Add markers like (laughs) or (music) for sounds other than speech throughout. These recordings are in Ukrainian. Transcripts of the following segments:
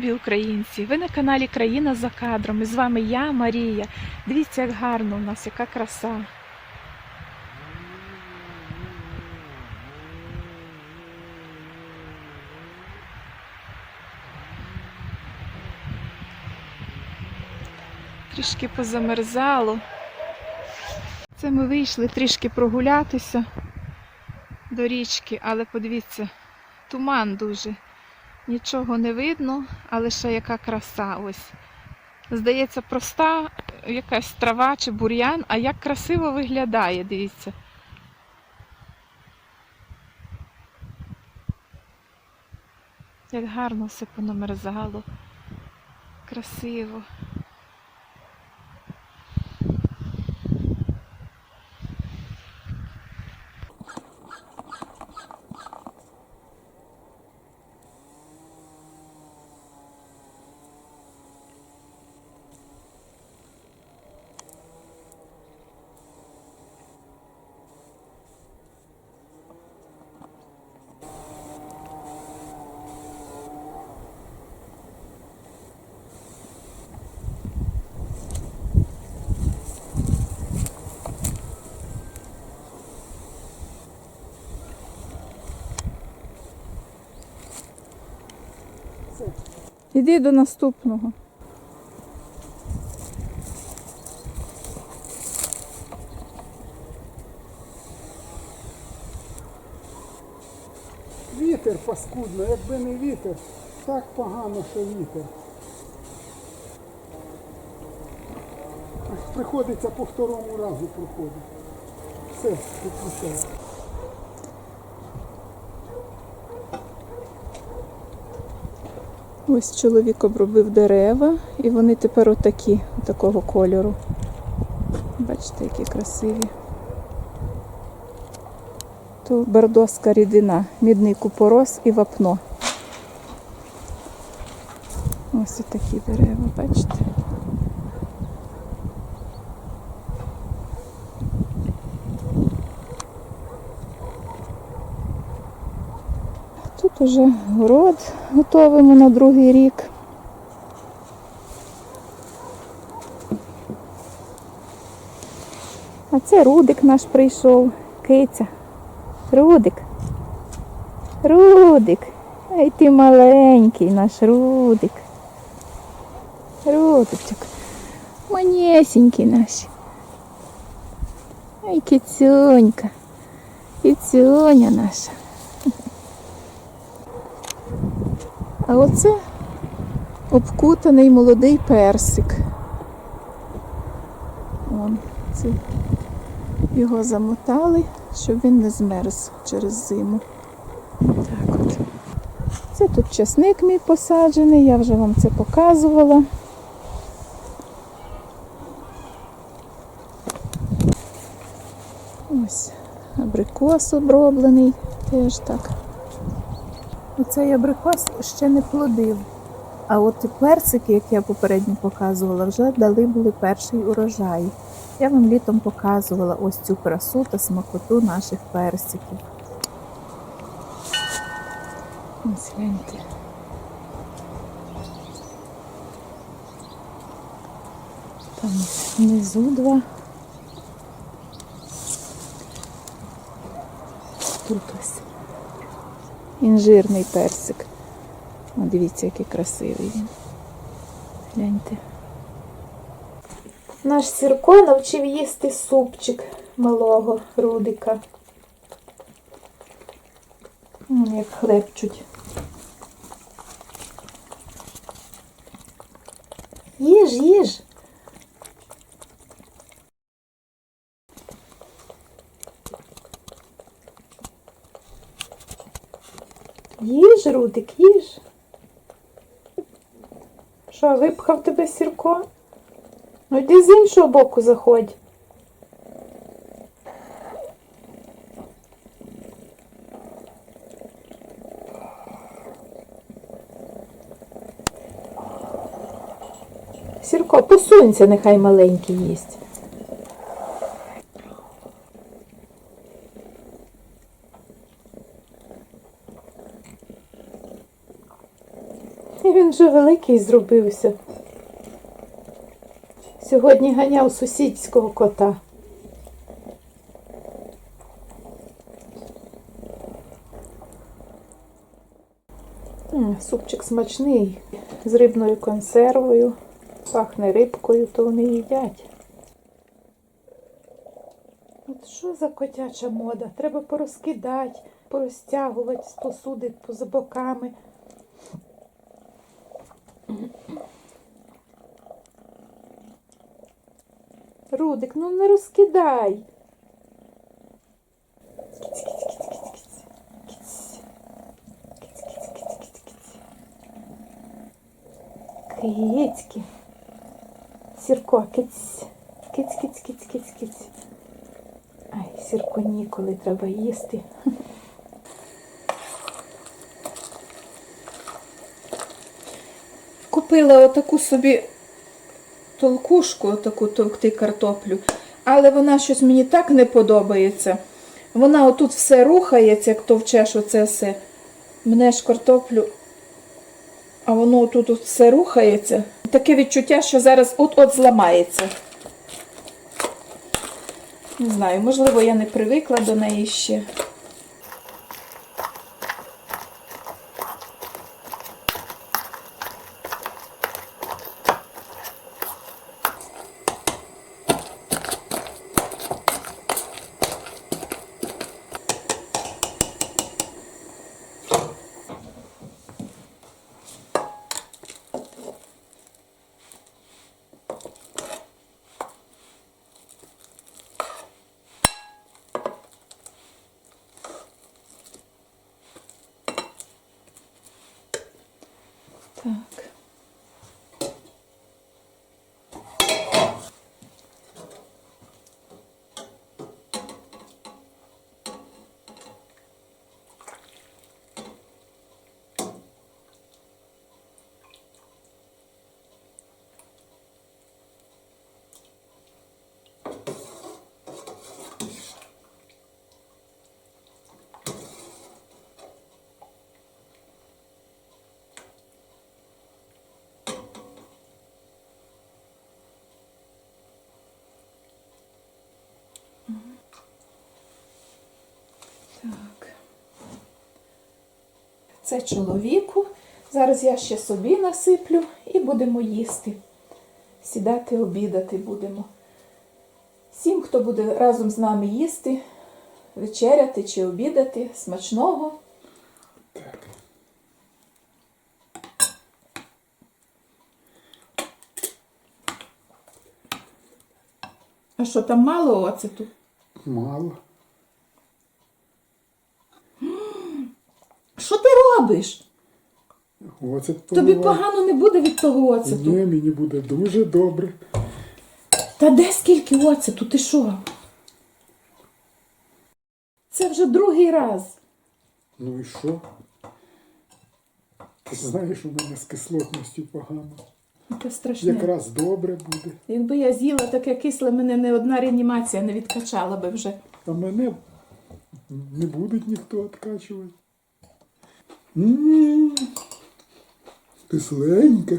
Любі українці! Ви на каналі Країна за кадром. І з вами я, Марія. Дивіться, як гарно у нас, яка краса. Трішки позамерзало. Це ми вийшли трішки прогулятися до річки, але подивіться, туман дуже. Нічого не видно, але ще яка краса ось. Здається, проста якась трава чи бур'ян, а як красиво виглядає, дивіться. Як гарно все понамерзало. Красиво. Іди до наступного. Вітер паскудно, якби не вітер, так погано, що вітер. Приходиться по второму разу проходити. Все, відпускаю. Ось чоловік обробив дерева, і вони тепер отакі, такого кольору. Бачите, які красиві. То бардоска рідина, мідний купорос і вапно. Ось такі дерева, бачите? Тут уже город готовимо на другий рік. А це Рудик наш прийшов. Киця. Рудик. Рудик. Ай ти маленький наш Рудик. Рудичок. Манесенький наш. Ай, кицюнька. Кицюня наша. А оце обкутаний молодий персик. Вон, це його замотали, щоб він не змерз через зиму. Так от. Це тут часник мій посаджений, я вже вам це показувала. Ось абрикос оброблений теж так. Оцей абрикос ще не плодив. А от персики, як я попередньо показувала, вже дали були перший урожай. Я вам літом показувала ось цю красу та смакоту наших персиків. Ось гляньте. Там внизу два. Тут ось інжирний персик. О, дивіться, який красивий він. Гляньте. Наш Сірко навчив їсти супчик малого рудика. Як хлебчуть. Їж, їж. Їж, Рудик, їж. Що, випхав тебе сірко? Ну йди з іншого боку заходь. Сірко, посунься, нехай маленький їсть. І (laughs) він вже великий зробився. Сьогодні ганяв сусідського кота. Супчик смачний, з рибною консервою, пахне рибкою, то вони їдять. От що за котяча мода? Треба порозкидати, порозтягувати з посуди поза боками. Рудик, ну не розкидай. Кицьки. Сірко, киць. Киць, киць, киць, киць, киць. Ай, сірко ніколи треба їсти. Купила отаку собі толкушку, отаку товкти картоплю, але вона щось мені так не подобається. Вона отут все рухається, як товчеш оце все. Мене ж картоплю, а воно отут от все рухається. Таке відчуття, що зараз от-от зламається. Не знаю, можливо, я не привикла до неї ще. Так. Так. Це чоловіку. Зараз я ще собі насиплю і будемо їсти. Сідати, обідати будемо. Всім, хто буде разом з нами їсти, вечеряти чи обідати, смачного. Так. А що там мало оцету? Мало. Що ти робиш? Оцет Тобі погано не буде від того оцету. Ні, мені буде дуже добре. Та де скільки оцету? Ти що? Це вже другий раз. Ну і що? Ти знаєш, у мене з кислотністю погано. Це страшне. Якраз добре буде. Якби я з'їла таке кисле, мене не одна реанімація не відкачала би вже. А мене не буде ніхто відкачувати. М, Кисленьке.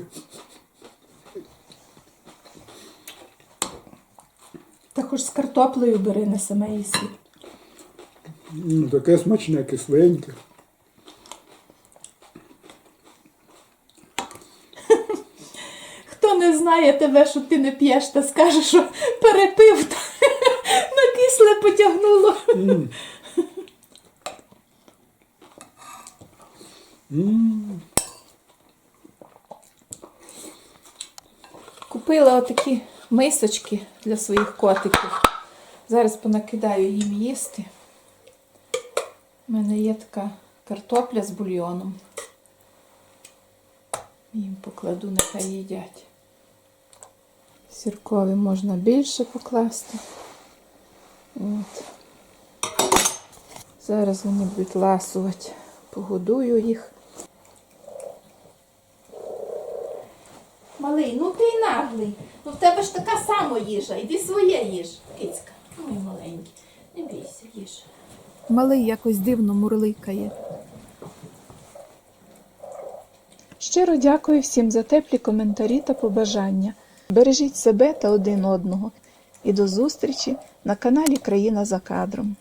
Та хоч з картоплею бери на саме їсти. Ну, таке смачне, кисленьке. Хто не знає тебе, що ти не п'єш, та скаже, що перепив, та (laughs) на кисле потягнуло. М. Купила отакі мисочки для своїх котиків. Зараз понакидаю їм їсти. У мене є така картопля з бульйоном. Їм покладу, нехай їдять. Сіркові можна більше покласти. От. Зараз вони будуть ласувати. Погодую їх. Малий, ну ти й наглий. Ну в тебе ж така сама їжа. Іди своє їж, кицька. Ой, маленький. Не бійся, їж. Малий якось дивно мурликає. Щиро дякую всім за теплі коментарі та побажання. Бережіть себе та один одного. І до зустрічі на каналі Країна за кадром.